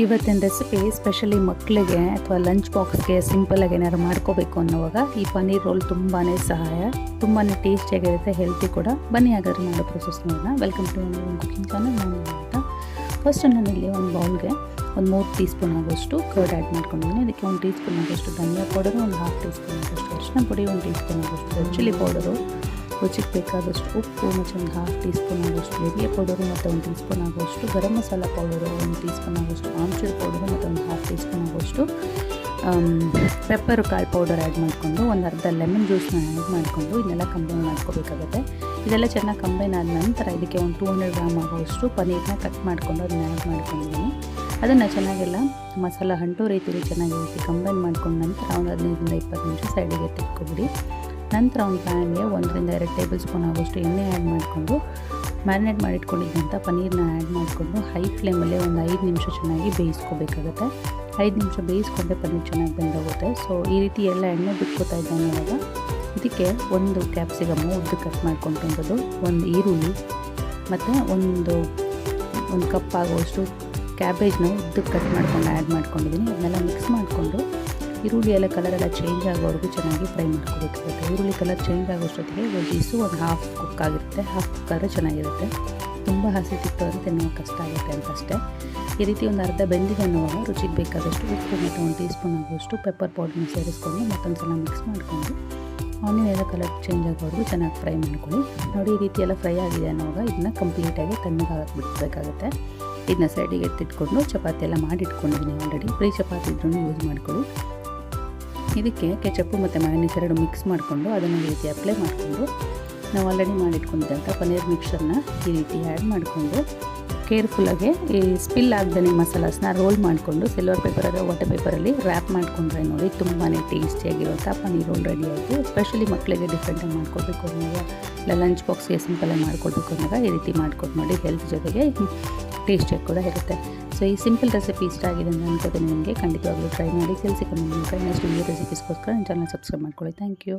ಇವತ್ತಿನ recipe specially ಮಕ್ಕಳಿಗೆ ಅಥವಾ ಲಂಚ್ ಬಾಕ್ಸ್ಗೆ ಸಿಂಪಲಾಗಿ ಏನಾದ್ರು ಮಾಡ್ಕೋಬೇಕು ಅನ್ನೋವಾಗ ಈ ಪನ್ನೀರ್ ರೋಲ್ ತುಂಬಾ ಸಹಾಯ. ತುಂಬಾ ಟೇಸ್ಟಿಯಾಗಿರುತ್ತೆ ಹೆಲ್ತಿ ಕೂಡ. ಬನ್ನಿ ಹಾಗಾದ್ರೆ ಮಾಡೋ ಪ್ರೊಸೆಸ್ ನೋಡೋಣ. ವೆಲ್ಕಮ್ ಟು ಕುಕಿಂಗ್ ಚಾನಲ್ ನಾನು ಅಂತ ಫಸ್ಟ್ ನಾನಿಲ್ಲಿ ಒಂದು ಬೌಲ್ಗೆ ಒಂದು ಮೂರು ಟೀ ಸ್ಪೂನ್ ಆಗೋಷ್ಟು ಕರ್ಡ್ ಆ್ಯಡ್ ಮಾಡ್ಕೊಂಡಿದ್ದೀನಿ. ಅದಕ್ಕೆ ಒಂದು ಟೀ ಸ್ಪೂನ್ ಆಗೋಷ್ಟು ಧನಿಯಾ ಪೌಡರು ಒಂದು ಹಾಫ್ ಟೀ ಸ್ಪೂನ್ ಆಗೋಷ್ಟು ಅರಿಶಿನ ಪುಡಿ, ಒಂದು ಟೀ ಸ್ಪೂನ್ ಆಗೋಷ್ಟು ಚಿಲ್ಲಿ ಪೌಡರು ರುಚಿಗೆ ಬೇಕಾದಷ್ಟು ಉಪ್ಪು ಮತ್ತು ಒಂದು ಹಾಫ್ ಟೀ ಸ್ಪೂನ್ ಆಗೋಷ್ಟು ಎರಿಯ ಪೌಡರು ಮತ್ತು ಒಂದು ಟೀ ಸ್ಪೂನ್ ಆಗೋಷ್ಟು ಗರಂ ಮಸಾಲ ಪೌಡರು ಒಂದು ಟೀ ಸ್ಪೂನ್ ಆಗೋಷ್ಟು ಆಮ್ಚೂರ್ ಪೌಡರು ಮತ್ತು ಒಂದು ಹಾಫ್ ಟೀ ಸ್ಪೂನ್ ಆಗೋಷ್ಟು ಪೆಪ್ಪರು ಕಾಳು ಪೌಡರ್ ಆ್ಯಡ್ ಮಾಡಿಕೊಂಡು, ಒಂದು ಅರ್ಧ ಲೆಮನ್ ಜ್ಯೂಸ್ನ ಆ್ಯಡ್ ಮಾಡಿಕೊಂಡು, ಇದನ್ನೆಲ್ಲ ಕಂಬೈನ್ ಮಾಡ್ಕೋಬೇಕಾಗುತ್ತೆ. ಇದೆಲ್ಲ ಚೆನ್ನಾಗಿ ಕಂಬೈನ್ ಆದ ನಂತರ ಇದಕ್ಕೆ ಒಂದು ಟೂ ಹಂಡ್ರೆಡ್ ಗ್ರಾಮ್ ಆಗೋಷ್ಟು ಪನ್ನೀರ್ನ ಕಟ್ ಮಾಡಿಕೊಂಡು ಅದನ್ನ ಆ್ಯಡ್ ಮಾಡ್ಕೊಂಡಿದ್ದೀನಿ. ಅದನ್ನು ಚೆನ್ನಾಗೆಲ್ಲ ಮಸಾಲ ಹಂಟೋ ರೀತಿಯಲ್ಲಿ ಚೆನ್ನಾಗಿ ಕಂಬೈನ್ ಮಾಡ್ಕೊಂಡ ನಂತರ ಒಂದು ಹದಿನೈದರಿಂದ ಇಪ್ಪತ್ತು ನಿಮಿಷ ಸೈಡಿಗೆ ತೆಕ್ಕೊಬಿಡಿ. ನಂತರ ಒಂದು ಪ್ಯಾನ್ಗೆ ಒಂದರಿಂದ ಎರಡು ಟೇಬಲ್ ಸ್ಪೂನ್ ಆಗೋಷ್ಟು ಎಣ್ಣೆ ಆ್ಯಡ್ ಮಾಡಿಕೊಂಡು ಮ್ಯಾರಿನೇಟ್ ಮಾಡಿಟ್ಕೊಂಡಿದ್ದಂಥ ಪನ್ನೀರನ್ನ ಆ್ಯಡ್ ಮಾಡಿಕೊಂಡು ಹೈ ಫ್ಲೇಮಲ್ಲೇ ಒಂದು ಐದು ನಿಮಿಷ ಚೆನ್ನಾಗಿ ಬೇಯಿಸ್ಕೋಬೇಕಾಗತ್ತೆ. ಐದು ನಿಮಿಷ ಬೇಯಿಸ್ಕೊಂಡೆ ಪನ್ನೀರ್ ಚೆನ್ನಾಗಿ ಬೆಂದೋಗುತ್ತೆ. ಸೊ ಈ ರೀತಿ ಎಲ್ಲ ಎಣ್ಣೆ ಬಿಟ್ಕೋತಾ ಇದ್ದಾನೆ ಇವಾಗ. ಇದಕ್ಕೆ ಒಂದು ಕ್ಯಾಪ್ಸಿಕಮ್ಮು ಉದ್ದು ಕಟ್ ಮಾಡ್ಕೊಂಡಿರೋದು ಒಂದು ಈರುಳ್ಳಿ ಮತ್ತು ಒಂದು ಒಂದು ಕಪ್ ಆಗುವಷ್ಟು ಕ್ಯಾಬೇಜ್ನ ಉದ್ದು ಕಟ್ ಮಾಡ್ಕೊಂಡು ಆ್ಯಡ್ ಮಾಡ್ಕೊಂಡಿದ್ದೀನಿ. ಅದನ್ನೆಲ್ಲ ಮಿಕ್ಸ್ ಮಾಡಿಕೊಂಡು ಈರುಳ್ಳಿ ಎಲ್ಲ ಕಲರ್ ಎಲ್ಲ ಚೇಂಜ್ ಆಗೋವರೆಗೂ ಚೆನ್ನಾಗಿ ಫ್ರೈ ಮಾಡ್ಕೋಬೇಕಾಗುತ್ತೆ ಈರುಳ್ಳಿ ಕಲರ್ ಚೇಂಜ್ ಆಗೋಷ್ಟೊತ್ತಿಗೆ ವೆಜೀಸು ಒಂದು ಹಾಫ್ ಕುಕ್ ಆಗಿರುತ್ತೆ. ಹಾಫ್ ಆದರೆ ಚೆನ್ನಾಗಿರುತ್ತೆ. ತುಂಬ ಹಸಿ ಸಿಕ್ತು ಅಂತ ತಿನ್ನೋ ಕಷ್ಟ ಆಗುತ್ತೆ ಅಂತ ಅಷ್ಟೇ. ಈ ರೀತಿ ಒಂದು ಅರ್ಧ ಬೆಂದಿಗೆ ಅನ್ನುವಾಗ ರುಚಿಗೆ ಬೇಕಾದಷ್ಟು ಉಪ್ಪು ಮತ್ತು ಒಂದು ಟೀ ಸ್ಪೂನ್ ಆಗುವಷ್ಟು ಪೆಪ್ಪರ್ ಪೌಡರ್ನ ಸೇರಿಸ್ಕೊಂಡು ಮತ್ತೊಂದು ಸಲ ಮಿಕ್ಸ್ ಮಾಡ್ಕೊಂಡು ಆನಿಯನ್ ಎಲ್ಲ ಕಲರ್ ಚೇಂಜ್ ಆಗೋವರೆಗೂ ಚೆನ್ನಾಗಿ ಫ್ರೈ ಮಾಡ್ಕೊಳ್ಳಿ. ನೋಡಿ ಈ ರೀತಿ ಎಲ್ಲ ಫ್ರೈ ಆಗಿದೆ ಅನ್ನೋವಾಗ ಇದನ್ನ ಕಂಪ್ಲೀಟಾಗಿ ತಣ್ಣಗೆ ಬಿಡಬೇಕಾಗುತ್ತೆ. ಇದನ್ನ ಸೈಡಿಗೆ ಎತ್ತಿಟ್ಕೊಂಡು ಚಪಾತಿ ಎಲ್ಲ ಮಾಡಿಟ್ಕೊಂಡಿದ್ದೀನಿ ಆಲ್ರೆಡಿ ಫ್ರೀ ಚಪಾತಿ ಇದ್ರೂ ಯೂಸ್ ಮಾಡ್ಕೊಳ್ಳಿ. ಇದಕ್ಕೆ ಕೆಚಪ್ಪು ಮತ್ತು ಮಯೋನೀಸ್ ಎರಡು ಮಿಕ್ಸ್ ಮಾಡಿಕೊಂಡು ಅದನ್ನು ಈ ರೀತಿ ಅಪ್ಲೈ ಮಾಡಿಕೊಂಡು ನಾವು ಆಲ್ರೆಡಿ ಮಾಡಿಟ್ಕೊಂಡಿದ್ದಂಥ ಪನ್ನೀರ್ ಮಿಕ್ಸರ್ನ ಈ ರೀತಿ ಆ್ಯಡ್ ಮಾಡಿಕೊಂಡು ಕೇರ್ಫುಲ್ಲಾಗಿ ಈ ಸ್ಪಿಲ್ ಆಗ್ದೇ ಮಸಾಲಾಸ್ನ ರೋಲ್ ಮಾಡಿಕೊಂಡು ಸಿಲ್ವರ್ ಅಥವಾ ವಾಟರ್ ಪೇಪರಲ್ಲಿ ರ್ಯಾಪ್ ಮಾಡಿಕೊಂಡ್ರೆ ನೋಡಿ ತುಂಬಾ ಟೇಸ್ಟಿಯಾಗಿರುವಂಥ ಪನ್ನೀರ್ ರೋಲ್ ರೆಡಿ ಆಯಿತು ಎಸ್ಪೆಷಲಿ ಮಕ್ಕಳಿಗೆ ಡಿಫ್ರೆಂಟಾಗಿ ಮಾಡ್ಕೊಳ್ಬೇಕು ಅನ್ನೋದು. ಇಲ್ಲ ಲಂಚ್ ಬಾಕ್ಸ್ಗೆ ಸಿಂಪಲಾಗಿ ಮಾಡ್ಕೊಳ್ಬೇಕು ಅಂದಾಗ ಈ ರೀತಿ ಮಾಡ್ಕೊಟ್ಟು ನೋಡಿ ಹೆಲ್ತ್ ಜೊತೆಗೆ ಟೇಸ್ಟಿಯಾಗಿ ಕೂಡ ಇರುತ್ತೆ. ಸೊ ಈ ಸಿಂಪಲ್ ರೆಸಿಪಿ ಇಷ್ಟ ಆಗಿದೆ ಅಂತ ಅನ್ಕೋತೀನಿ ನಿಮಗೆ, ಖಂಡಿತವಾಗ್ಲೂ ಟ್ರೈ ಮಾಡಿ. ಕೆಲಸ ಕಮ್ಮಿ ಟ್ರೈ ನೆಕ್ಸ್ಟ್ ಈ ರೆಸಿಪೀಸ್ಗೋಸ್ಕರ ನನ್ನ ಚಾನಲ್ ಸಬ್ಸ್ಕ್ರೈಬ್ ಮಾಡ್ಕೊಳ್ಳಿ. Thank you